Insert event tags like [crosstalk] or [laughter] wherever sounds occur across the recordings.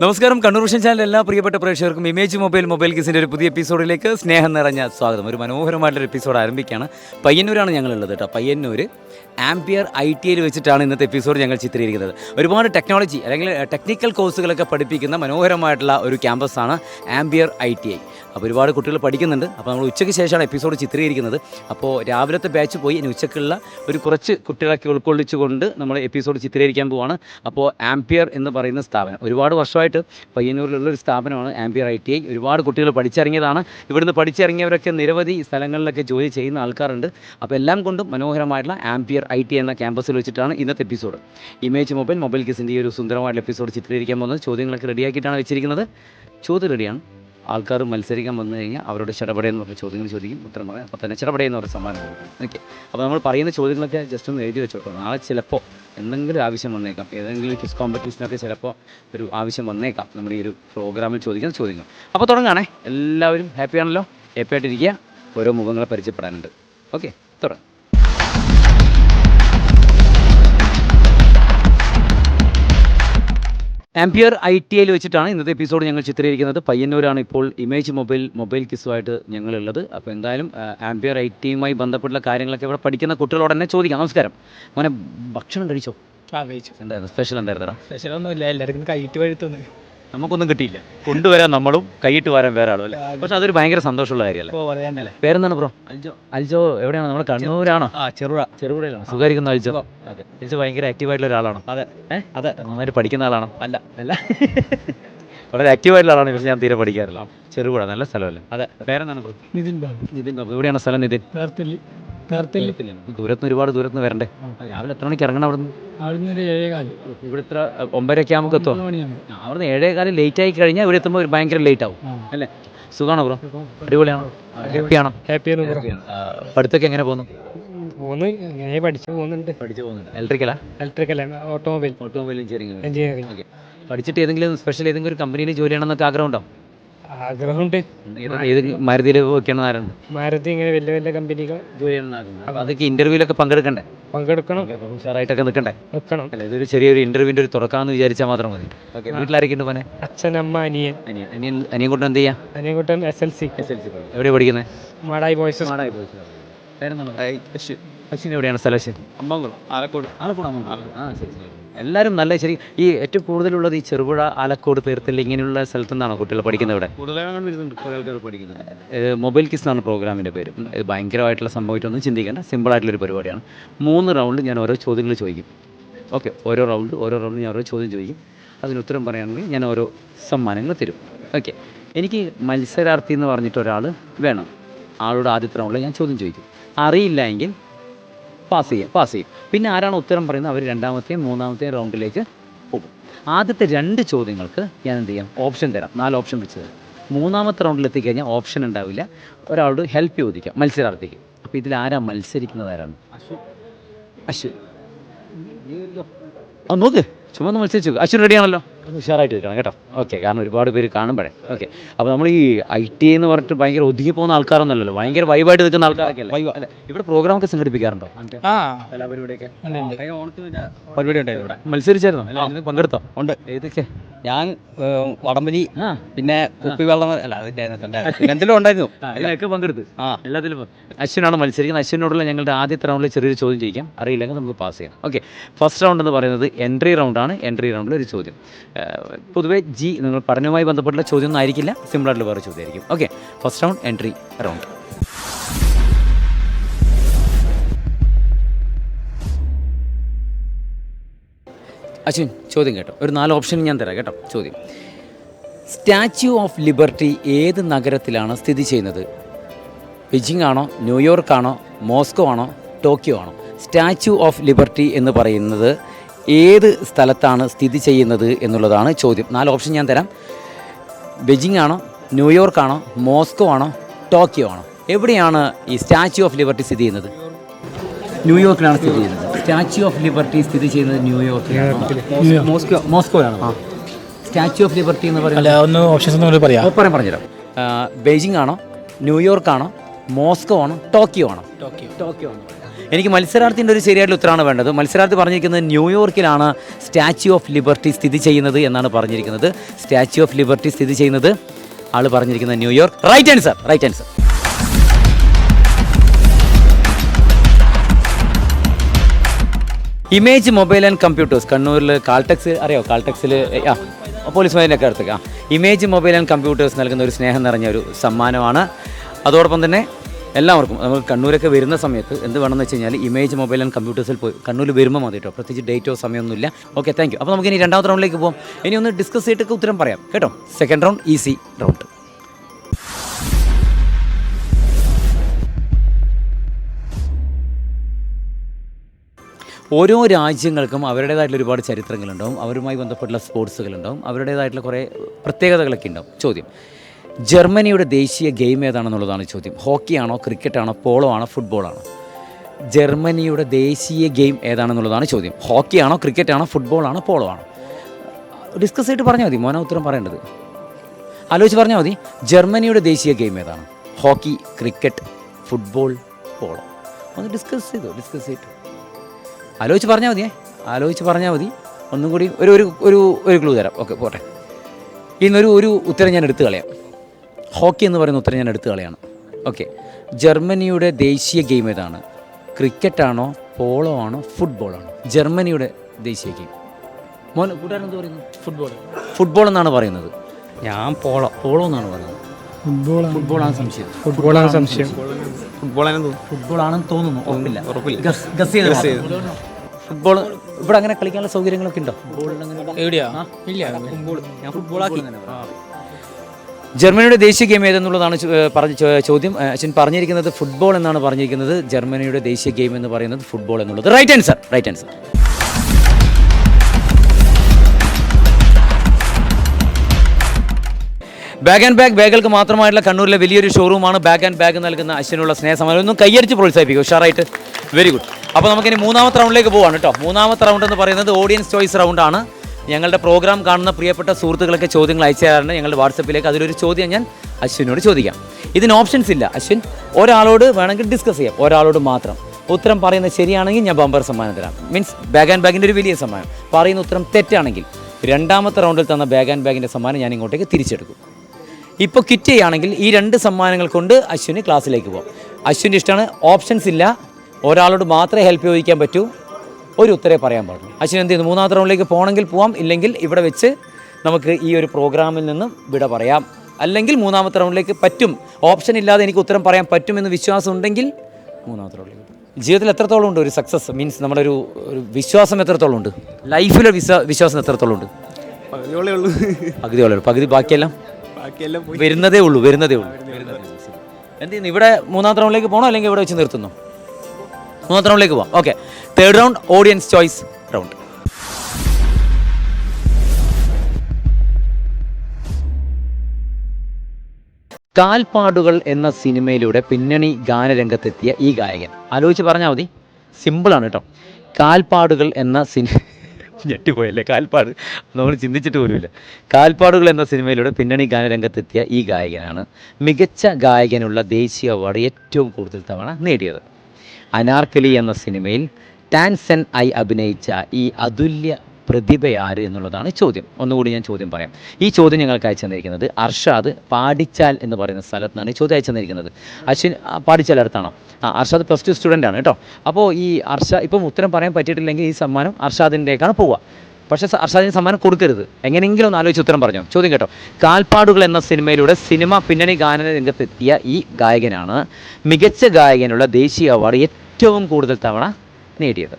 നമസ്കാരം. Kannur vision channel എല്ലാ പ്രിയപ്പെട്ട പ്രേക്ഷകർക്കും ഇമേജ് മൊബൈൽ മൊബൈൽ കിസിന്റെ ഒരു പുതിയ എപ്പിസോഡിലേക്ക് സ്നേഹം നിറഞ്ഞ സ്വാഗതം. ഒരു മനോഹരമായിട്ടൊരു എപ്പിസോഡ് ആരംഭിക്കുകയാണ്. പയ്യന്നൂരാണ് ഞങ്ങളുള്ളത് കേട്ടോ. പയ്യന്നൂർ ആംപിയർ ഐ ടി ഐയിൽ വെച്ചിട്ടാണ് ഇന്നത്തെ എപ്പിസോഡ് ഞങ്ങൾ ചിത്രീകരിക്കുന്നത്. ഒരുപാട് ടെക്നോളജി അല്ലെങ്കിൽ ടെക്നിക്കൽ കോഴ്സുകളൊക്കെ പഠിപ്പിക്കുന്ന മനോഹരമായിട്ടുള്ള ഒരു ക്യാമ്പസാണ് ആംപിയർ ഐ ടി ഐ അപ്പോൾ ഒരുപാട് കുട്ടികൾ പഠിക്കുന്നുണ്ട്. അപ്പോൾ നമ്മൾ ഉച്ചയ്ക്ക് ശേഷമാണ് എപ്പിസോഡ് ചിത്രീകരിക്കുന്നത്. അപ്പോൾ രാവിലത്തെ ബാച്ച് പോയി. ഇനി ഉച്ചക്കുള്ള ഒരു കുറച്ച് കുട്ടികളൊക്കെ ഉൾക്കൊള്ളിച്ചുകൊണ്ട് നമ്മൾ എപ്പിസോഡ് ചിത്രീകരിക്കാൻ പോവാണ്. അപ്പോൾ ആംപിയർ എന്ന് പറയുന്ന സ്ഥാപനം. ഒരുപാട് വർഷമായിട്ട് പയ്യന്നൂരിലുള്ള ഒരു സ്ഥാപനമാണ് ആംപിയർ ഐ ടി ഐ ഒരുപാട് കുട്ടികൾ പഠിച്ചിറങ്ങിയതാണ്. ഇവിടുന്ന് പഠിച്ചിറങ്ങിയവരൊക്കെ നിരവധി സ്ഥലങ്ങളിലൊക്കെ ജോലി ചെയ്യുന്ന ആൾക്കാരുണ്ട്. അപ്പോൾ എല്ലാം കൊണ്ടും മനോഹരമായിട്ടുള്ള ആംപിയർ ഐ ടി എന്ന ക്യാമ്പസിൽ വെച്ചിട്ടാണ് ഇന്നത്തെ എപ്പിസോഡ്. ഇമേജ് മൊബൈൽ മൊബൈൽ കിസിന്റെ ഈ ഒരു സുന്ദരമായിട്ടുള്ള എപ്പിസോഡ് ചിത്രീകരിക്കാൻ പോകുന്നത് ചോദ്യങ്ങളൊക്കെ റെഡിയാക്കിയിട്ടാണ് വെച്ചിരിക്കുന്നത്. ചോദ്യം റെഡിയാണ്. ആൾക്കാർ മത്സരിക്കാൻ വന്നു കഴിഞ്ഞാൽ അവരോട് ചടപടയെന്ന് പറഞ്ഞ ചോദ്യങ്ങൾ ചോദിക്കും ഉത്തരം പറയാം. അപ്പോൾ തന്നെ ചടപടയെന്ന് പറഞ്ഞ സമ്മാനം ഓക്കെ. അപ്പോൾ നമ്മൾ പറയുന്ന ചോദ്യങ്ങളൊക്കെ ജസ്റ്റ് ഒന്ന് എഴുതി വെച്ചോട്ടോ. നാളെ ചിലപ്പോൾ എന്തെങ്കിലും ആവശ്യം വന്നേക്കാം. ഏതെങ്കിലും ക്വിസ് കോമ്പറ്റീഷനൊക്കെ ചിലപ്പോൾ ഒരു ആവശ്യം വന്നേക്കാം. നമ്മുടെ ഈ ഒരു പ്രോഗ്രാമിൽ ചോദിക്കുന്ന ചോദ്യങ്ങൾ. അപ്പോൾ തുടങ്ങാണേ. എല്ലാവരും ഹാപ്പിയാണല്ലോ ഹാപ്പി ആയിട്ടിരിക്കുക. ഓരോ മുഖങ്ങളെ പരിചയപ്പെടാനുണ്ട്. ഓക്കെ. തുടങ്ങാം. ആംപിയർ ഐ ടി ഐയിൽ വെച്ചിട്ടാണ് ഇന്നത്തെ എപ്പിസോഡ് ഞങ്ങൾ ചിത്രീകരിക്കുന്നത്. പയ്യന്നൂരാണ് ഇപ്പോൾ ഇമേജ് മൊബൈൽ മൊബൈൽ കിസുമായിട്ട് ഞങ്ങളുള്ളത്. അപ്പോൾ എന്തായാലും ആംപിയർ ഐ ടിയുമായി ബന്ധപ്പെട്ടുള്ള കാര്യങ്ങളൊക്കെ ഇവിടെ പഠിക്കുന്ന കുട്ടികളോട് തന്നെ ചോദിക്കാം. നമസ്കാരം. മോനെ ഭക്ഷണം കഴിച്ചോ? ആ കഴിച്ചു. എന്തായിരുന്നു? സ്പെഷ്യൽ എന്തായിരുന്നു സ്പെഷ്യലൊന്നുമില്ല എല്ലാവർക്കും കൈയിട്ട് വഴുത്തുന്നു. നമുക്കൊന്നും കിട്ടിയില്ല. കൊണ്ടുവരാൻ നമ്മളും കൈയിട്ട് വരാൻ വേറെ ആളും അല്ലേ? പക്ഷെ അതൊരു ഭയങ്കര സന്തോഷമുള്ള കാര്യമല്ലേ? പേരെന്താണ് ബ്രോ? അൽജോ. അൽജോ എവിടെയാണ്? നമ്മുടെ കണ്ണൂരാണോ? ചെറുപുഴ. ചെറുപുഴയിലാണ്? സുഖമായിരിക്കുന്ന അൽജോ. അൽജോ ഭയങ്കര ആക്റ്റീവായിട്ടുള്ള ഒരാളാണോ? അതെ. അതെ. നന്നായിട്ട് പഠിക്കുന്ന ആളാണോ? അല്ല. അല്ല. [laughs] വളരെ ആക്റ്റീവായിട്ടുള്ള ആളാണ്. പക്ഷേ ഞാൻ തീരെ പഠിക്കാറില്ല. ചെറുപുഴ നല്ല സ്ഥലമല്ലേ? അതെ. പേരെന്താണ് നിതിൻ ബാബു. നിതിൻ ബാബു. എവിടെയാണ് സ്ഥലം നിതിൻ? ദൂരത്ത് നേരത്തിൽ ദൂരത്തുനിന്ന് ഒരുപാട് ദൂരത്തുനിന്ന് വരണ്ടേ? രാവിലെ എത്ര മണിക്ക് ഇറങ്ങണം അവിടുന്ന്? അവിടുന്ന് ഒരു ഇവിടെ ഇത്ര ഒമ്പതരയൊക്കെ ആകുമ്പോൾ എത്തുമോ മണിയാണ് അവിടുന്ന് ഏഴേ കാലം ലേറ്റ് ആയി കഴിഞ്ഞാൽ ഇവിടെ എത്തുമ്പോൾ ഭയങ്കര ലേറ്റ് ആവും. അല്ലേ? സുഖമാണോ ബ്രോ? അടിപൊളിയാണോ? ഹാപ്പിയാണോ. ഹാപ്പി പഠിത്തൊക്കെ എങ്ങനെ പോകുന്നു? പോകുന്നു. ഇങ്ങനെ പഠിച്ചു പോകുന്നുണ്ട്. പഠിച്ചു പോകുന്നുണ്ട്. ഇലക്ട്രിക്കലാ ഇലക്ട്രിക്കലാണ് automobile automobile engineering engineering okay പഠിച്ചിട്ട് ഏതെങ്കിലും സ്പെഷ്യൽ ഏതെങ്കിലും ഒരു കമ്പനിയിൽ ജോലി ചെയ്യണമെന്നൊക്കെ ആഗ്രഹം ഉണ്ടോ ആഗ്രഹമുണ്ട് ഏത് മാരുതിയിൽ വെക്കണം ആരാണ് മാരുതി ഇങ്ങനെ വലിയ വലിയ കമ്പനികൾ ജോലി ചെയ്യണം അപ്പോൾ അതൊക്കെ ഇന്റർവ്യൂലൊക്കെ പങ്കെടുക്കണ്ടേ? പങ്കെടുക്കണം. ഉഷാറായിട്ടൊക്കെ നിൽക്കണ്ടേ? നിൽക്കണം. അല്ല ഇതൊരു ചെറിയൊരു ഇന്റർവ്യൂവിന്റെ ഒരു തുറക്കാന്ന് വിചാരിച്ചാൽ മാത്രം മതി. ഓക്കെ ഉണ്ട് പോനെ അച്ഛൻ അമ്മ അനിയൻ. അനിയൻ അനിയൻ കൂട്ടം എന്ത് ചെയ്യാം? അനിയൻ കൂട്ടം S L C S L C എവിടെ പഠിക്കുന്നത് മാടായി ബോയ്സ് അശ്വിൻ. എവിടെയാണ് സ്ഥലം അശ്വിൻ? അമ്പംകുളം ആലക്കോട്. ആലക്കോട് ആ ശരി ശരി. എല്ലാവരും നല്ല ശരി. ഈ ഏറ്റവും കൂടുതലുള്ളത് ഈ ചെറുപുഴ ആലക്കോട് തീർത്തില്ല ഇങ്ങനെയുള്ള സ്ഥലത്തു നിന്നാണോ കുട്ടികൾ പഠിക്കുന്നത് ഇവിടെ? മൊബൈൽ കിസ് എന്നാണ് പ്രോഗ്രാമിന്റെ പേര് ഇത് ഭയങ്കരമായിട്ടുള്ള സംഭവമായിട്ടൊന്നും ചിന്തിക്കേണ്ട. സിമ്പിളായിട്ടുള്ളൊരു പരിപാടിയാണ്. മൂന്ന് റൗണ്ട് ഞാൻ ഓരോ ചോദ്യങ്ങൾ ചോദിക്കും. ഓക്കെ ഓരോ റൗണ്ട് ഓരോ റൗണ്ട് ഞാൻ ഓരോ ചോദ്യം ചോദിക്കും. അതിന് ഉത്തരം പറയുകയാണെങ്കിൽ ഞാൻ ഓരോ സമ്മാനങ്ങൾ തരും. ഓക്കെ എനിക്ക് മത്സരാർത്ഥി എന്ന് പറഞ്ഞിട്ട് ഒരാൾ വേണം. ആളോട് ആദ്യത്തെ റൗണ്ടിൽ ഞാൻ ചോദ്യം ചോദിക്കും. അറിയില്ല എങ്കിൽ പാസ് ചെയ്യും പാസ് ചെയ്യും. പിന്നെ ആരാണ് ഉത്തരം പറയുന്നത്? അവർ രണ്ടാമത്തെയും മൂന്നാമത്തെയും റൗണ്ടിലേക്ക് പോകും. ആദ്യത്തെ രണ്ട് ചോദ്യങ്ങൾക്ക് ഞാൻ എന്ത് ചെയ്യാം? ഓപ്ഷൻ തരാം. നാല് ഓപ്ഷൻ വെച്ച് തരാം. മൂന്നാമത്തെ റൗണ്ടിൽ എത്തിക്കഴിഞ്ഞാൽ ഓപ്ഷൻ ഉണ്ടാവില്ല. ഒരാളോട് ഹെൽപ്പ് ചോദിക്കാം മത്സരാർത്ഥിക്ക്. അപ്പോൾ ഇതിൽ ആരാ മത്സരിക്കുന്നത് ആരാണ്? അശ്വിൻ. നോക്ക്. ചുമ്മാ ഒന്ന് മത്സരിച്ചു അശ്വിൻ റെഡിയാണല്ലോ ഒന്ന് ഉഷാറായിട്ട് വരണം കേട്ടോ. ഓക്കെ കാരണം ഒരുപാട് പേര് കാണുമ്പോഴേ. ഓക്കെ അപ്പോൾ നമ്മൾ ഈ ഐ ടി എന്ന് പറഞ്ഞിട്ട് ഭയങ്കര ഒതുങ്ങി പോകുന്ന ആൾക്കാരൊന്നുമല്ലല്ലോ. ഭയങ്കര വൈബായിട്ട് നിൽക്കുന്ന ആൾക്കാരൊക്കെ അല്ലേ? ഇവിടെ പ്രോഗ്രാമൊക്കെ സംഘടിപ്പിക്കാറുണ്ടോ? ആ. കലാപരിപാടിയൊക്കെ? പരിപാടി ഉണ്ടായിരുന്നു ഇവിടെ. മത്സരിച്ചായിരുന്നോ. പങ്കെടുത്തോ? ഉണ്ട്. ഏതൊക്കെ? ഞാൻ വടംവലി പിന്നെ പിന്നെ കുപ്പിവെള്ളം അല്ല എന്തെങ്കിലും ഉണ്ടായിരുന്നു. അതിലൊക്കെ പങ്കെടുത്ത്. ആ. എല്ലാത്തിലും അശ്വിനാണ് മത്സരിക്കുന്നത്. അശ്വിനോടുള്ള ഞങ്ങളുടെ ആദ്യത്തെ റൗണ്ടിൽ ചെറിയൊരു ചോദ്യം ചോദിക്കാം. അറിയില്ലെങ്കിൽ നമുക്ക് പാസ് ചെയ്യാം. ഓക്കെ ഫസ്റ്റ് റൗണ്ട് എന്ന് പറയുന്നത് എൻട്രി റൗണ്ടാണ് എൻട്രി റൗണ്ടിൽ ഒരു ചോദ്യം. പൊതുവേ ജി നിങ്ങൾ പഠനവുമായി ബന്ധപ്പെട്ടുള്ള ചോദ്യം ഒന്നും ആയിരിക്കില്ല സിമ്പിളായിട്ടുള്ള വേറെ ചോദ്യമായിരിക്കും. Okay first round entry round Ashwin ചോദ്യം കേട്ടോ. ഒരു നാല് ഓപ്ഷൻ ഞാൻ തരാം കേട്ടോ ചോദ്യം. സ്റ്റാച്യു ഓഫ് ലിബർട്ടി ഏത് നഗരത്തിലാണ് സ്ഥിതി ചെയ്യുന്നത്? ബീജിംഗ് ആണോ ന്യൂയോർക്ക് ആണോ മോസ്കോ ആണോ ടോക്കിയോ ആണോ? സ്റ്റാച്യു ഓഫ് ലിബർട്ടി എന്ന് പറയുന്നത് ഏത് സ്ഥലത്താണ് സ്ഥിതി ചെയ്യുന്നത് എന്നുള്ളതാണ് ചോദ്യം. നാല് ഓപ്ഷൻ ഞാൻ തരാം. ബെജിംഗ് ആണോ ന്യൂയോർക്ക് ആണോ മോസ്കോ ആണോ ടോക്കിയോ ആണോ? എവിടെയാണ് ഈ സ്റ്റാച്യു ഓഫ് ലിബർട്ടി സ്ഥിതി ചെയ്യുന്നത്? ന്യൂയോർക്കിലാണ് സ്ഥിതി ചെയ്യുന്നത്. സ്റ്റാച്യു ഓഫ് ലിബർട്ടി സ്ഥിതി ചെയ്യുന്നത് ന്യൂയോർക്കിലാണ്. മോസ്കോ മോസ്കോയിലാണ്. സ്റ്റാച്യു ഓഫ് ലിബർട്ടി എന്ന് പറയുന്നത് പറയാം. പറഞ്ഞുതരാം. ബെയ്ജിംഗ് ആണോ ന്യൂയോർക്ക് ആണോ മോസ്കോ ആണോ ടോക്കിയോ ആണോ? ടോക്കിയോ. ടോക്കിയോ ആണോ? എനിക്ക് മത്സരാർത്ഥിന്റെ ഒരു ശരിയായിട്ടുള്ള ഉത്തരമാണ് വേണ്ടത്. മത്സരാർത്ഥി പറഞ്ഞിരിക്കുന്നത് ന്യൂയോർക്കിലാണ് സ്റ്റാച്യു ഓഫ് ലിബർട്ടി സ്ഥിതി ചെയ്യുന്നത് എന്നാണ് പറഞ്ഞിരിക്കുന്നത്. സ്റ്റാച്യു ഓഫ് ലിബർട്ടി സ്ഥിതി ചെയ്യുന്നത് ആൾ പറഞ്ഞിരിക്കുന്നത് New York right answer right answer image mobile and computers. കണ്ണൂരിൽ കാൾടെക്സ് അറിയോ? കാൾടെക്സിൽ ആ പോലീസ് മൈലിനൊക്കെ എടുത്തേക്കാം ഇമേജ് മൊബൈൽ ആൻഡ് കമ്പ്യൂട്ടേഴ്സ് നൽകുന്ന ഒരു സ്നേഹം നിറഞ്ഞ ഒരു സമ്മാനമാണ്. അതോടൊപ്പം തന്നെ എല്ലാവർക്കും നമ്മൾ കണ്ണൂരൊക്കെ വരുന്ന സമയത്ത് എന്ത് വേണമെന്ന് വെച്ച് കഴിഞ്ഞാൽ ഇമേജ് മൊബൈൽ ആൻഡ് കമ്പ്യൂട്ടേഴ്സിൽ പോയി കണ്ണൂർ വരുമ്പോൾ മതി കേട്ടോ പ്രത്യേകിച്ച് ഡേറ്റോ സമയമൊന്നുമില്ല. ഓക്കെ താങ്ക് യു അപ്പോൾ നമുക്ക് ഇനി രണ്ടാമത്തെ റൗണ്ടിലേക്ക് പോകാം ഇനി ഒന്ന് ഡിസ്കസ് ചെയ്തിട്ട് ഉത്തരം പറയാം. കേട്ടോ? സെക്കൻഡ് റൗണ്ട് ഈസി റൗണ്ട് ഓരോ രാജ്യങ്ങൾക്കും അവരുടേതായിട്ടുള്ള ഒരുപാട് ചരിത്രങ്ങളുണ്ടാവും. അവരുമായി ബന്ധപ്പെട്ടുള്ള സ്പോർട്സുകളുണ്ടാവും അവരുടേതായിട്ടുള്ള കുറേ പ്രത്യേകതകളൊക്കെ ഉണ്ടാവും. ചോദ്യം. ജർമ്മനിയുടെ ദേശീയ ഗെയിം ഏതാണെന്നുള്ളതാണ് ചോദ്യം. ഹോക്കിയാണോ ക്രിക്കറ്റാണോ പോളോ ആണോ ഫുട്ബോളാണോ? ജർമ്മനിയുടെ ദേശീയ ഗെയിം ഏതാണെന്നുള്ളതാണ് ചോദ്യം. ഹോക്കിയാണോ ക്രിക്കറ്റാണോ ഫുട്ബോളാണോ പോളോ ആണോ ഡിസ്കസ് ചെയ്തിട്ട് പറഞ്ഞാൽ മതി മോന ഉത്തരം പറയേണ്ടത്. ആലോചിച്ച് പറഞ്ഞാൽ മതി ജർമ്മനിയുടെ ദേശീയ ഗെയിം ഏതാണ്? Hockey cricket football polo. ഒന്ന് ഡിസ്കസ് ചെയ്തോ ഡിസ്കസ് ചെയ്തിട്ട്. ആലോചിച്ച് പറഞ്ഞാൽ മതിയേ ആലോചിച്ച് പറഞ്ഞാൽ മതി. ഒന്നും കൂടി ഒരു ഒരു ഒരു ക്ലൂ തരാം. ഓക്കെ പോട്ടെ. ഇന്നൊരു ഒരു ഉത്തരം ഞാൻ എടുത്തു കളയാം. ഹോക്കി എന്ന് പറയുന്ന ഉത്തരം ഞാൻ എടുത്തു കളയാണ്. ഓക്കെ. ജർമ്മനിയുടെ ദേശീയ ഗെയിം ഏതാണ്? ക്രിക്കറ്റാണോ പോളോ ആണോ ഫുട്ബോളാണോ ജർമ്മനിയുടെ ദേശീയ ഗെയിം. മോൻ കൂട്ടുകാരൻ എന്ത് പറയുന്നു? ഫുട്ബോൾ. ഫുട്ബോൾ എന്നാണ് പറയുന്നത്. ഞാൻ പോളോ പോളോ എന്നാണ് പറയുന്നത്. ഫുട്ബോളാണ് ഫുട്ബോളാണ് സംശയം. ഫുട്ബോളാണ് സംശയം. ഫുട്ബോളാണെന്ന് തോന്നുന്നു. ഫുട്ബോൾ ആണെന്ന് തോന്നുന്നു. ഉറപ്പില്ല. ഉറപ്പില്ല. Guess- guess. ഫുട്ബോൾ ഇവിടെ അങ്ങനെ കളിക്കാനുള്ള സൗകര്യങ്ങളൊക്കെ ഉണ്ടോ? എവിടെയാ? ഇല്ല. ഫുട്ബോൾ. ഞാൻ ഫുട്ബോളാക്കി. ജർമ്മനിയുടെ ദേശീയ ഗെയിം ഏതെന്നുള്ളതാണ് പറഞ്ഞ ചോദ്യം. അച്ഛൻ പറഞ്ഞിരിക്കുന്നത് ഫുട്ബോൾ എന്നാണ് പറഞ്ഞിരിക്കുന്നത്. ജർമ്മനിയുടെ ദേശീയ ഗെയിം എന്ന് പറയുന്നത് ഫുട്ബോൾ എന്നുള്ളത്. Right answer right answer bag and bag ബാഗുകൾക്ക് മാത്രമായിട്ടുള്ള കണ്ണൂരിലെ വലിയൊരു ഷോറൂമാണ് ബാഗ് ആൻഡ് ബാഗ് നൽകുന്ന അശ്വിനുള്ള സ്നേഹസമാനം ഒന്നും കയ്യടിച്ച് പ്രോത്സാഹിപ്പിക്കും. ഉഷാറായിട്ട്. വെരി ഗുഡ് അപ്പോൾ നമുക്കിനി മൂന്നാമത്തെ റൗണ്ടിലേക്ക് പോവാണ് കേട്ടോ. മൂന്നാമത്തെ റൗണ്ട് എന്ന് പറയുന്നത് ഓഡിയൻസ് ചോയ്സ് റൗണ്ടാണ് ഞങ്ങളുടെ പ്രോഗ്രാം കാണുന്ന പ്രിയപ്പെട്ട സുഹൃത്തുക്കളൊക്കെ ചോദ്യങ്ങൾ അയച്ചു തരാറുണ്ട്. ഞങ്ങളുടെ വാട്സപ്പിലേക്ക് അതിലൊരു ചോദ്യം ഞാൻ അശ്വിനോട് ചോദിക്കാം. ഇതിന് ഓപ്ഷൻസ് ഇല്ല. അശ്വിൻ ഒരാളോട് വേണമെങ്കിൽ ഡിസ്കസ് ചെയ്യാം. ഒരാളോട് മാത്രം. ഉത്തരം പറയുന്നത് ശരിയാണെങ്കിൽ ഞാൻ ബമ്പർ സമ്മാനം തരാം. മീൻസ് ബാഗ് ആൻഡ് ബാഗിന്റെ ഒരു വലിയ സമ്മാനം. പറയുന്ന ഉത്തരം തെറ്റാണെങ്കിൽ രണ്ടാമത്തെ റൗണ്ടിൽ തന്ന ബാഗ് ആൻഡ് ബാഗിന്റെ സമ്മാനം ഞാൻ ഇങ്ങോട്ടേക്ക് തിരിച്ചെടുക്കും. ഇപ്പോൾ കിറ്റ് ചെയ്യുകയാണെങ്കിൽ ഈ രണ്ട് സമ്മാനങ്ങൾ കൊണ്ട് അശ്വിന് ക്ലാസ്സിലേക്ക് പോകാം അശ്വിന്റെ ഇഷ്ടമാണ്. ഓപ്ഷൻസ് ഇല്ല. ഒരാളോട് മാത്രമേ ഹെൽപ്പ് ചോദിക്കാൻ പറ്റൂ. ഒരു ഉത്തരേ പറയാൻ പാടുള്ളൂ. അശ്വിൻ എന്ത് ചെയ്യുന്നു? മൂന്നാമത്തെ റൗണ്ടിലേക്ക് പോകണമെങ്കിൽ പോവാം. ഇല്ലെങ്കിൽ ഇവിടെ വെച്ച് നമുക്ക് ഈ ഒരു പ്രോഗ്രാമിൽ നിന്നും വിട പറയാം. അല്ലെങ്കിൽ മൂന്നാമത്തെ റൗണ്ടിലേക്ക് പറ്റും. ഓപ്ഷൻ ഇല്ലാതെ എനിക്ക് ഉത്തരം പറയാൻ പറ്റുമെന്ന് വിശ്വാസം ഉണ്ടെങ്കിൽ മൂന്നാമത്തെ റൗണ്ടിലേക്ക് ജീവിതത്തിൽ എത്രത്തോളം ഉണ്ട് ഒരു സക്സസ് മീൻസ് നമ്മുടെ ഒരു ഒരു വിശ്വാസം എത്രത്തോളം ഉണ്ട്? ലൈഫിലെ വിശ്വാ വിശ്വാസം എത്രത്തോളം ഉണ്ട്? പകുതിയോളേ ഉള്ളൂ. പകുതിയോളം പകുതി ബാക്കിയെല്ലാം? ബാക്കിയെല്ലാം വരുന്നതേ ഉള്ളൂ വരുന്നതേ ഉള്ളൂ. എന്ത് ചെയ്യുന്നു? ഇവിടെ മൂന്നാമത്തെ റൗണ്ടിലേക്ക് പോകണോ അല്ലെങ്കിൽ ഇവിടെ വെച്ച് നിർത്തുന്നു? മൂന്നാമത്തെ റൗണ്ടിലേക്ക് പോകാം okay third round audience choice round കാൽപ്പാടുകൾ എന്ന സിനിമയിലൂടെ പിന്നണി ഗാനരംഗത്തെത്തിയ ഈ ഗായകൻ. ആലോചിച്ച് പറഞ്ഞാൽ മതി. സിമ്പിളാണ് കേട്ടോ കാൽപ്പാടുകൾ എന്ന സിനിമ [laughs] ഞെട്ടിപ്പോയല്ലേ? കാൽപ്പാട്. നമ്മൾ ചിന്തിച്ചിട്ട് പോലുമില്ല. കാൽപ്പാടുകൾ എന്ന സിനിമയിലൂടെ പിന്നണി ഗാനരംഗത്തെത്തിയ ഈ ഗായകനാണ് മികച്ച ഗായകനുള്ള ദേശീയ അവാർഡ് ഏറ്റവും കൂടുതൽ തവണ നേടിയത്. അനാർക്കലി എന്ന സിനിമയിൽ ടാൻസൻ ആയി അഭിനയിച്ച ഈ അതുല്യ പ്രതിഭയാര് എന്നുള്ളതാണ് ചോദ്യം. ഒന്നുകൂടി ഞാൻ ചോദ്യം പറയാം. ഈ ചോദ്യം ഞങ്ങൾക്ക് അയച്ചു തന്നിരിക്കുന്നത് അർഷാദ് പാടിച്ചാൽ എന്ന് പറയുന്ന സ്ഥലത്ത് നിന്നാണ് ഈ ചോദ്യം അയച്ചു തന്നിരിക്കുന്നത്. അശ്വിൻ പാടിച്ചാൽ അടുത്താണോ? ആ അർഷാദ് പ്ലസ് ടു സ്റ്റുഡന്റ് ആണ് കേട്ടോ. അപ്പോൾ ഈ അർഷ ഇപ്പം ഉത്തരം പറയാൻ പറ്റിയിട്ടില്ലെങ്കിൽ ഈ സമ്മാനം അർഷാദിന്റെക്കാണ് പോവുക. പക്ഷേ അർഷാദിന് സമ്മാനം കൊടുക്കരുത്. എങ്ങനെയെങ്കിലും ഒന്ന് ആലോചിച്ച് ഉത്തരം പറഞ്ഞോ? ചോദ്യം കേട്ടോ. കാൽപ്പാടുകൾ എന്ന സിനിമയിലൂടെ സിനിമ പിന്നണി ഗാന രംഗത്തെത്തിയ ഈ ഗായകനാണ്. മികച്ച ഗായകനുള്ള ദേശീയ അവാർഡ് ഏറ്റവും കൂടുതൽ തവണ നേടിയത്.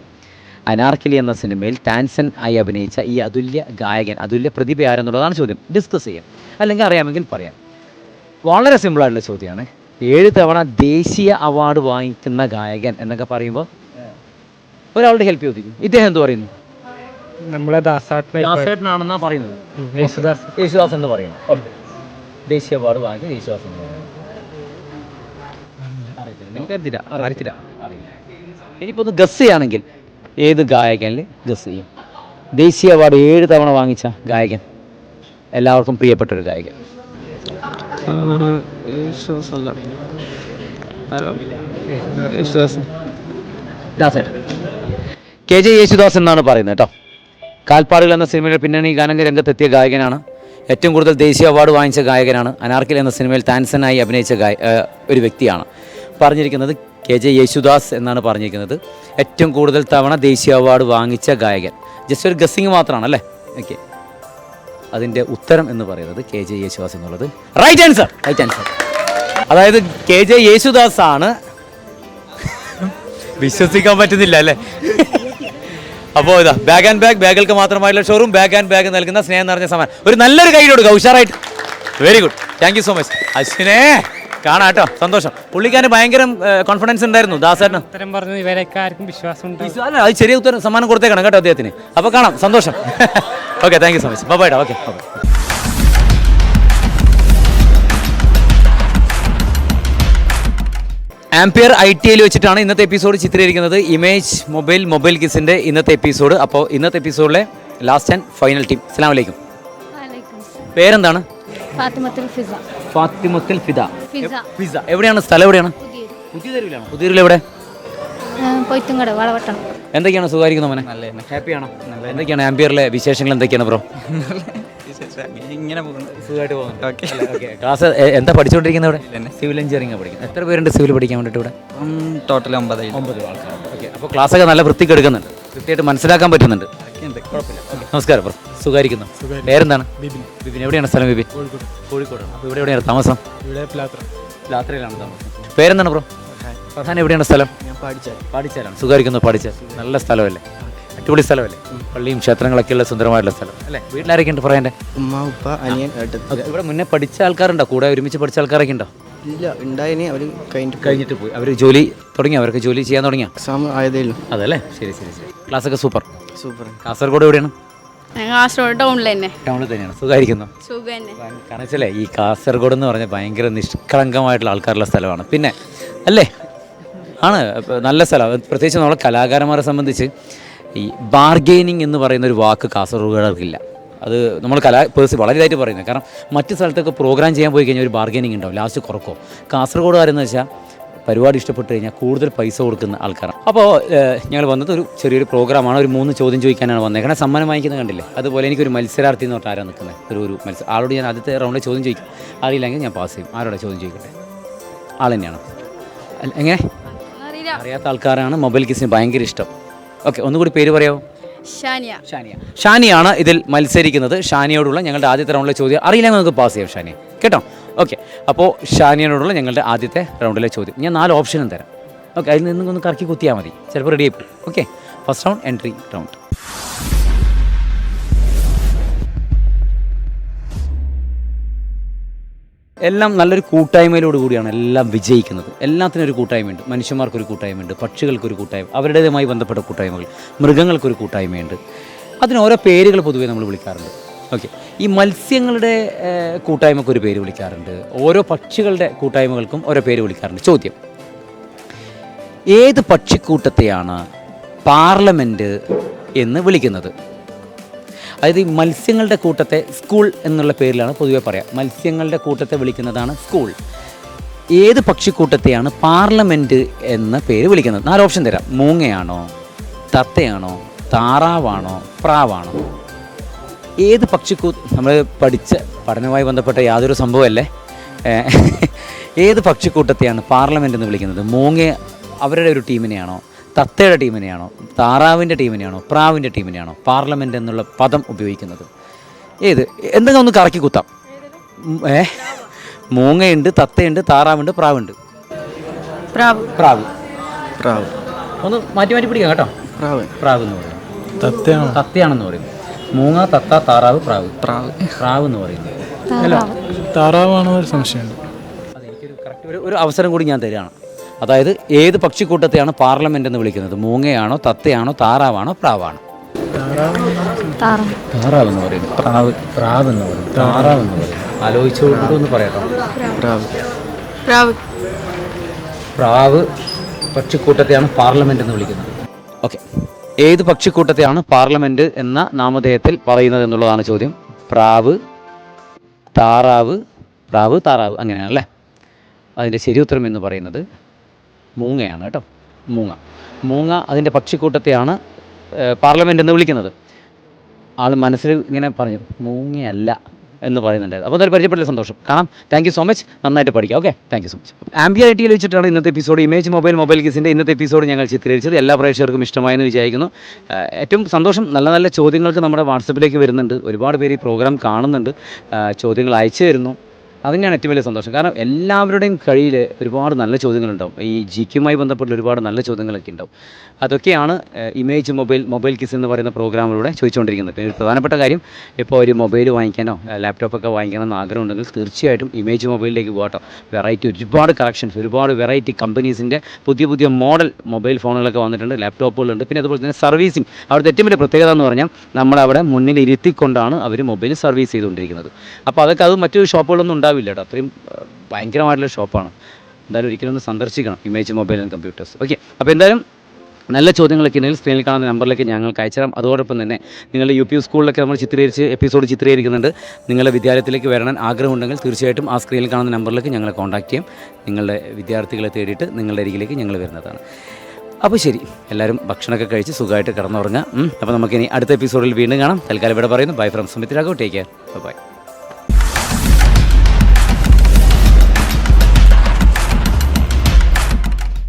അനാർക്കിലി എന്ന സിനിമയിൽ ടാൻസൻ ആയി അഭിനയിച്ച ഈ അതുല്യ ഗായകൻ അതുല്യ പ്രതിഭ ആരെന്നുള്ളതാണ് ചോദ്യം. ഡിസ്കസ് ചെയ്യാം. അല്ലെങ്കിൽ അറിയാമെങ്കിൽ പറയാം. വളരെ സിമ്പിളായിട്ടുള്ള ചോദ്യമാണ്. ഏഴ് തവണ ദേശീയ അവാർഡ് വാങ്ങിക്കുന്ന ഗായകൻ എന്നൊക്കെ പറയുമ്പോൾ ഒരാളുടെ ഹെൽപ്പ് ചോദിക്കും. ഇദ്ദേഹം എന്ത് പറയുന്നു? നമ്മളെ ദാസാട്ടിനെ ദാസേട്ടനാണെന്നാ പറയുന്നത്. യേശുദാസ്. യേശുദാസ് എന്ന് പറയുന്നു. ദേശീയ അവാർഡ് വാങ്ങിയ യേശുദാസ് എന്ന് പറയുന്നത് അറിയത്തില്ല. അറിയത്തില്ല. അറിയില്ല. ഇനിയിപ്പോൾ ഒന്ന് ഗസ് ചെയ്യുകയാണെങ്കിൽ ഏത് ഗായകനിൽ ഗസ് ചെയ്യും? ദേശീയ അവാർഡ് ഏഴ് തവണ വാങ്ങിച്ച ഗായകൻ. എല്ലാവർക്കും പ്രിയപ്പെട്ട ഒരു ഗായകൻ. കെ ജെ യേശുദാസ് എന്നാണ് പറയുന്നത് കേട്ടോ. കാൽപ്പാടുകൾ എന്ന സിനിമയുടെ പിന്നണി ഗാനക രംഗത്തെത്തിയ ഗായകനാണ്. ഏറ്റവും കൂടുതൽ ദേശീയ അവാർഡ് വാങ്ങിച്ച ഗായകനാണ്. അനാർക്കിൽ എന്ന സിനിമയിൽ താൻസനായി അഭിനയിച്ച ഗായ ഒരു വ്യക്തിയാണ്. പറഞ്ഞിരിക്കുന്നത് കെ ജെ യേശുദാസ് എന്നാണ് പറഞ്ഞിരിക്കുന്നത്. ഏറ്റവും കൂടുതൽ തവണ ദേശീയ അവാർഡ് വാങ്ങിച്ച ഗായകൻ. ജസ്റ്റ് ഒരു ഗസ്സിങ് മാത്രമാണ് അല്ലേ? ഓക്കെ അതിന്റെ ഉത്തരം എന്ന് പറയുന്നത് കെ ജെ യേശുദാസ് എന്നുള്ളത്. റൈറ്റ് ആൻസർ റൈറ്റ് ആൻസർ അതായത് കെ ജെ യേശുദാസ് ആണ്. വിശ്വസിക്കാൻ പറ്റുന്നില്ല അല്ലേ? അപ്പോൾ ഇതാ ബാഗ് ആൻഡ് ബാഗ് ബാഗുകൾക്ക് മാത്രമായിട്ടുള്ള ഷോറൂം ബാഗ് ആൻഡ് ബാഗ് നൽകുന്ന സ്നേഹം നിറഞ്ഞ സമ്മാനം ഒരു നല്ലൊരു കൈ കൊടുക്കുക ഉഷാറായിട്ട്. Very good thank you so much അശ്വിനെ! കാണാം കേട്ടോ സന്തോഷം. പുള്ളിക്കാരന് ഭയങ്കര കോൺഫിഡൻസ് ഉണ്ടായിരുന്നു ദാസേട്ടന്. ഉത്തരം പറഞ്ഞു ഇവരൊക്കെ ആർക്കും വിശ്വാസം ഉണ്ട് അല്ല, അത് ചെറിയ ഉത്തരം സമ്മാനം കൊടുത്തേക്കണം കേട്ടോ അദ്ദേഹത്തിന്. അപ്പോൾ കാണാം സന്തോഷം. Okay thank you so much bye okay okay ampere I T ഐയിൽ വെച്ചിട്ടാണ് ഇന്നത്തെ എപ്പിസോഡ് ചിത്രീകരിക്കുന്നത്. ഇമേജ് മൊബൈൽ മൊബൈൽ കിസിന്റെ ഇന്നത്തെ എപ്പിസോഡ് അപ്പോൾ ഇന്നത്തെ എപ്പിസോഡിലെ ലാസ്റ്റ് ആൻഡ് ഫൈനൽ ടീം അസ്സാം വലൈക്കും പേരെന്താണ്? ഫാത്തിമത്തുൽ ഫിദ. ഫിസ. എവിടെയാണ്? സ്ഥലം എവിടെയാണ്? പുതിയ തെരുവിലാണോ പുതിയ തെരുവിൽ എവിടെ പൊയ്ത്തുങ്കട വളവട്ടണം എന്തൊക്കെയാണ് സുഖമായിരിക്കുന്നത് മോനെ? ഹാപ്പിയാണോ? എന്തൊക്കെയാണ് ആംബിയറിലെ വിശേഷങ്ങൾ എന്തൊക്കെയാണ് ബ്രോ? ഇങ്ങനെ പോകുന്നു. സുഖമായിട്ട് പോകുന്നു ഓക്കെ. ക്ലാസ് എന്താ പഠിച്ചുകൊണ്ടിരിക്കുന്നത് ഇവിടെ? സിവിൽ എഞ്ചിനീയറിംഗ് പഠിക്കുന്നത്. എത്ര പേരുണ്ട് സിവിൽ പഠിക്കാൻ വേണ്ടിയിട്ട് ഇവിടെ? ടോട്ടൽ ഒമ്പത് ഒമ്പത് ആൾക്കാരുണ്ട്. ഓക്കെ. അപ്പോൾ ക്ലാസ്സൊക്കെ നല്ല വൃത്തിക്ക് എടുക്കുന്നുണ്ട്. കൃത്യമായിട്ട് മനസ്സിലാക്കാൻ പറ്റുന്നുണ്ട്. കുഴപ്പമില്ല. നമസ്കാരം ബ്രോ സുഖമായിരിക്കുന്നു. പേരെന്താണ്? ബിബിൻ ബിബിൻ എവിടെയാണ് സ്ഥലം ബിബിൻ കോഴിക്കോട്. കോഴിക്കോടാണ് അപ്പോൾ ഇവിടെ എവിടെയാണ് താമസം? ഇവിടെ പ്ലാത്ര. യാത്രയിലാണ് താമസം. പേരെന്താണ് ബ്രോ പ്രധാനം എവിടെയാണ് സ്ഥലം? പാടിച്ചാലാണ്. സുഖമായിരിക്കുന്നു പാടിച്ചാൽ. നല്ല സ്ഥലമല്ലേ? അടിപൊളി സ്ഥലമല്ലേ? പള്ളിയും ക്ഷേത്രങ്ങളൊക്കെ ഉള്ള സുന്ദരമായിട്ടുള്ള സ്ഥലം. അല്ലേ? വീട്ടിലാരൊക്കെ ഉണ്ട് പറയാന്റെ ഉമ്മ ഉപ്പ അനിയൻ ഏട്ടൻ. ഇവിടെ മുന്നേ പഠിച്ച ആൾക്കാരുണ്ടോ? കൂടെ ഒരുമിച്ച് പഠിച്ച ആൾക്കാരൊക്കെ ഉണ്ടോ? ഇല്ല ഉണ്ടായിനി. അവർ കഴിഞ്ഞിട്ട് കഴിഞ്ഞിട്ട് പോയി. അവർ ജോലി തുടങ്ങി? അവർക്ക് ജോലി ചെയ്യാൻ തുടങ്ങിയ? എക്സാം ആയതേ ഉള്ളൂ. അതല്ലേ? ശരി ശരി ശരി. ക്ലാസ്സൊക്കെ സൂപ്പർ. സൂപ്പർ. കാസർഗോഡ് എവിടെയാണ്? കാസർഗോഡ് ടൗണിൽ തന്നെ. ടൗണിൽ തന്നെയാണ്. സുഖമായിരിക്കുന്നു. സുഖം തന്നെ. കാരണം ഈ കാസർഗോഡ് എന്ന് പറഞ്ഞാൽ ഭയങ്കര നിഷ്കളങ്കമായിട്ടുള്ള ആൾക്കാരുള്ള സ്ഥലമാണ്. പിന്നെ അല്ലേ? ആണ്. നല്ല സ്ഥലം. പ്രത്യേകിച്ച് നമ്മളെ കലാകാരന്മാരെ സംബന്ധിച്ച് ഈ ബാർഗെയിനിങ് എന്ന് പറയുന്ന ഒരു വാക്ക് കാസർഗോഡുകാർക്കില്ല. അത് നമ്മൾ കലാ പേഴ്സ് വളരെ ഇതായിട്ട് പറയുന്നത്. കാരണം മറ്റു സ്ഥലത്തൊക്കെ പ്രോഗ്രാം ചെയ്യാൻ പോയി കഴിഞ്ഞാൽ ഒരു ബാർഗെയിനിങ് ഉണ്ടാവും. ലാസ്റ്റ് കുറക്കോ. കാസർഗോഡുകാരെന്ന് വെച്ചാൽ പരിപാടി ഇഷ്ടപ്പെട്ട് കഴിഞ്ഞാൽ കൂടുതൽ പൈസ കൊടുക്കുന്ന ആൾക്കാരാണ്. അപ്പോൾ ഞങ്ങൾ വന്നത് ഒരു ചെറിയൊരു പ്രോഗ്രാമാണ്. ഒരു മൂന്ന് ചോദ്യം ചോദിക്കാനാണ് വന്നേക്കണേ സമ്മാനം വാങ്ങിക്കുന്നത് കണ്ടില്ലേ? അതുപോലെ എനിക്കൊരു മത്സരാർത്ഥി എന്ന് പറഞ്ഞാൽ ആരാണ് നിൽക്കുന്നത്? ഒരു ഒരു മത്സരം ആളോട് ഞാൻ ആദ്യത്തെ റൗണ്ടിൽ ചോദ്യം ചോദിക്കും. അറിയില്ലെങ്കിൽ ഞാൻ പാസ് ചെയ്യും. ആരോടെ ചോദ്യം ചോദിക്കട്ടെ? ആൾ തന്നെയാണ്. അല്ല, എങ്ങനെ? അറിയാത്ത ആൾക്കാരാണ് മൊബൈൽ കിസിന് ഭയങ്കര ഇഷ്ടം. ഓക്കെ ഒന്നുകൂടി പേര് പറയാമോ ഷാനിയ. ഷാനിയ. ഷാനിയാണ് ഇതിൽ മത്സരിക്കുന്നത്. ഷാനിയോടുള്ള ഞങ്ങളുടെ ആദ്യത്തെ റൗണ്ടിലെ ചോദ്യം. അറിയില്ലെങ്കിൽ നമുക്ക് പാസ് ചെയ്യാം ഷാനിയ. കേട്ടോ? ഓക്കെ അപ്പോൾ ഷാനിയനോടുള്ള ഞങ്ങളുടെ ആദ്യത്തെ റൗണ്ടിലെ ചോദ്യം. ഞാൻ നാല് ഓപ്ഷനും തരാം. ഓക്കെ അതിൽ നിന്നും ഒന്ന് കറക്കി കുത്തിയാൽ മതി. ചിലപ്പോൾ റെഡി ആയി പോകും okay first round entry round എല്ലാം നല്ലൊരു കൂട്ടായ്മയിലോട് കൂടിയാണ് എല്ലാം വിജയിക്കുന്നത്. എല്ലാത്തിനും ഒരു കൂട്ടായ്മയുണ്ട്. മനുഷ്യന്മാർക്കൊരു കൂട്ടായ്മയുണ്ട്. പക്ഷികൾക്കൊരു കൂട്ടായ്മ അവരുടേതുമായി ബന്ധപ്പെട്ട കൂട്ടായ്മകൾ മൃഗങ്ങൾക്കൊരു കൂട്ടായ്മയുണ്ട്. അതിന് ഓരോ പേരുകൾ പൊതുവേ നമ്മൾ വിളിക്കാറുണ്ട്. ഓക്കെ ഈ മത്സ്യങ്ങളുടെ കൂട്ടായ്മക്ക് ഒരു പേര് വിളിക്കാറുണ്ട്. ഓരോ പക്ഷികളുടെ കൂട്ടായ്മകൾക്കും ഓരോ പേര് വിളിക്കാറുണ്ട്. ചോദ്യം. ഏത് പക്ഷിക്കൂട്ടത്തെയാണ് പാർലമെന്റ് എന്ന് വിളിക്കുന്നത്? അതായത് ഈ മത്സ്യങ്ങളുടെ കൂട്ടത്തെ സ്കൂൾ എന്നുള്ള പേരിലാണ് പൊതുവെ പറയാം. മത്സ്യങ്ങളുടെ കൂട്ടത്തെ വിളിക്കുന്നതാണ് സ്കൂൾ. ഏത് പക്ഷിക്കൂട്ടത്തെയാണ് പാർലമെന്റ് എന്ന പേര് വിളിക്കുന്നത്? നാല് ഓപ്ഷൻ തരാം. മൂങ്ങയാണോ തത്തയാണോ താറാവാണോ പ്രാവാണോ? ഏത് പക്ഷിക്കൂ നമ്മൾ പഠിച്ച പഠനവുമായി ബന്ധപ്പെട്ട യാതൊരു സംഭവമല്ലേ? ഏത് പക്ഷിക്കൂട്ടത്തെയാണ് പാർലമെന്റ് എന്ന് വിളിക്കുന്നത്? മൂങ്ങ അവരുടെ ഒരു ടീമിനെയാണോ? തത്തയുടെ ടീമിനെയാണോ? താറാവിന്റെ ടീമിനെയാണോ? പ്രാവിന്റെ ടീമിനെയാണോ? പാർലമെന്റ് എന്നുള്ള പദം ഉപയോഗിക്കുന്നത്. ഏത്? എന്തെങ്കിലും ഒന്ന് കറക്കി കുത്താം. ഏ? മൂങ്ങയുണ്ട് തത്തയുണ്ട് താറാവുണ്ട് പ്രാവുണ്ട്. പ്രാവ്. പ്രാവ്. പ്രാവ്. ഒന്ന് മാറ്റി മാറ്റി പിടിക്കാം കേട്ടോ. പ്രാവ്. പ്രാവ് എന്ന് പറയും തത്തയാണോ? തത്തയാണെന്ന് പറയും മൂങ്ങ തത്ത താറാവ് പ്രാവ്. പ്രാവ് പ്രാവ് എന്ന് പറയുന്നത്. അല്ല താറാവാണോ ഒരു സംശയമുണ്ട്. അതെ എനിക്കൊരു കറക്റ്റ് ഒരു ഒരു അവസരം കൂടി ഞാൻ തരികയാണ്. അതായത് ഏത് പക്ഷിക്കൂട്ടത്തെയാണ് പാർലമെന്റ് എന്ന് വിളിക്കുന്നത്? മൂങ്ങയാണോ തത്തയാണോ താറാവാണോ പ്രാവാണോ? താറാവ്. എന്ന് പറയുന്നത്. പ്രാവ് പ്രാവ് എന്ന് പറയും താറാവ് എന്ന് പറയും ആലോചിച്ചുകൊണ്ട് ഒന്ന് പറയാട്ടോ. പ്രാവ്. പ്രാവ്. പ്രാവ് പക്ഷിക്കൂട്ടത്തെയാണ് പാർലമെന്റ് എന്ന് വിളിക്കുന്നത്. ഓക്കെ. ഏത് പക്ഷിക്കൂട്ടത്തെയാണ് പാർലമെന്റ് എന്ന നാമധേയത്തിൽ പറയുന്നത് എന്നുള്ളതാണ് ചോദ്യം. പ്രാവ് താറാവ് പ്രാവ് താറാവ് അങ്ങനെയാണ് അല്ലേ? അതിന്റെ ശരി ഉത്തരം എന്ന് പറയുന്നത് മൂങ്ങയാണ് കേട്ടോ. മൂങ്ങ. മൂങ്ങ അതിന്റെ പക്ഷിക്കൂട്ടത്തെയാണ് പാർലമെന്റ് എന്ന് വിളിക്കുന്നത്. ആൾ മനസ്സിൽ ഇങ്ങനെ പറഞ്ഞു മൂങ്ങയല്ല. എന്ന് പറയുന്നുണ്ടായിരുന്നു. അപ്പോൾ അതൊരു പരിചയപ്പെടൽ സന്തോഷം. കാണാം. താങ്ക് സോ മച്ച് നന്നായിട്ട് പഠിക്കാം. Okay thank so much ampere I വെച്ചിട്ടാണ് ഇന്നത്തെ എപ്പിസോഡ് ഇമേജ് മൊബൈൽ മൊബൈൽ കിസിന്റെ ഇന്നത്തെ എപ്പിസോഡ് ഞങ്ങൾ ചിത്രീകരിച്ചത്. എല്ലാ പ്രേക്ഷകർക്കും ഇഷ്ടമായെന്ന് വിചാരിക്കുന്നു. ഏറ്റവും സന്തോഷം നല്ല നല്ല ചോദ്യങ്ങൾക്ക് നമ്മുടെ വാട്സപ്പിലേക്ക് വരുന്നുണ്ട്. ഒരുപാട് പേര് ഈ പ്രോഗ്രാം കാണുന്നുണ്ട്. ചോദ്യങ്ങൾ അയച്ചു തരുന്നു. അതിനാണ് ഏറ്റവും വലിയ സന്തോഷം. കാരണം എല്ലാവരുടെയും കയ്യിൽ ഒരുപാട് നല്ല ചോദ്യങ്ങളുണ്ടാവും. ഈ ജി ക്യുമായി ബന്ധപ്പെട്ട ഒരുപാട് നല്ല ചോദ്യങ്ങളൊക്കെ ഉണ്ടാവും. അതൊക്കെയാണ് ഇമേജ് മൊബൈൽ മൊബൈൽ കിസ് എന്ന് പറയുന്ന പ്രോഗ്രാമിലൂടെ ചോദിച്ചുകൊണ്ടിരിക്കുന്നത്. പിന്നെ പ്രധാനപ്പെട്ട കാര്യം ഇപ്പോൾ ഒരു മൊബൈൽ വാങ്ങിക്കാനോ ലാപ്ടോപ്പൊക്കെ വാങ്ങിക്കണമെന്ന് ആഗ്രഹം ഉണ്ടെങ്കിൽ തീർച്ചയായിട്ടും ഇമേജ് മൊബൈലിലേക്ക് പോകട്ടോ വെറൈറ്റി ഒരുപാട് കളക്ഷൻസ് ഒരുപാട് വെറൈറ്റി കമ്പനീസിന്റെ പുതിയ പുതിയ മോഡൽ മൊബൈൽ ഫോണുകളൊക്കെ വന്നിട്ടുണ്ട് ലാപ്ടോപ്പുകളുണ്ട്. പിന്നെ അതുപോലെ തന്നെ സർവീസിങ്. അവിടുത്തെ ഏറ്റവും വലിയ പ്രത്യേകത എന്ന് പറഞ്ഞാൽ നമ്മളവിടെ മുന്നിൽ ഇരുത്തിക്കൊണ്ടാണ് അവർ മൊബൈൽ സർവീസ് ചെയ്തുകൊണ്ടിരിക്കുന്നത്. അപ്പോൾ അതൊക്കെ അത് മറ്റു ഷോപ്പുകളൊന്നും ഉണ്ടാവില്ല കേട്ടോ അത്രയും ഭയങ്കരമായിട്ടുള്ള ഷോപ്പാണ്. എന്തായാലും ഒരിക്കലും ഒന്ന് സന്ദർശിക്കണം image mobile and computers. Okay അപ്പോൾ എന്തായാലും നല്ല ചോദ്യങ്ങളൊക്കെ ഉണ്ടെങ്കിൽ സ്ക്രീനിൽ കാണുന്ന നമ്പറിലേക്ക് ഞങ്ങൾക്ക് അയച്ചുതരാം. അതോടൊപ്പം തന്നെ നിങ്ങളുടെ യു പി സ്കൂളിലൊക്കെ നമ്മൾ ചിത്രീകരിച്ച് എപ്പിസോഡ് ചിത്രീകരിക്കുന്നുണ്ട്. നിങ്ങളുടെ വിദ്യാലയത്തിലേക്ക് വരണം ആഗ്രഹമുണ്ടെങ്കിൽ തീർച്ചയായിട്ടും ആ സ്ക്രീനിൽ കാണുന്ന നമ്പറിലേക്ക് ഞങ്ങളെ കോൺടാക്ട് ചെയ്യാം. നിങ്ങളുടെ വിദ്യാർത്ഥികളെ തേടിയിട്ട് നിങ്ങളുടെ അരികിലേക്ക് ഞങ്ങൾ വരുന്നതാണ്. അപ്പോൾ ശരി എല്ലാവരും ഭക്ഷണമൊക്കെ കഴിച്ച് സുഖമായിട്ട് കിടന്നുറങ്ങുക. അപ്പോൾ നമുക്കിനി അടുത്ത എപ്പിസോഡിൽ വീണ്ടും കാണാം. തൽക്കാലം ഇവിടെ പറയുന്നു. Bye from Sumit Raghav. Take care. Bye.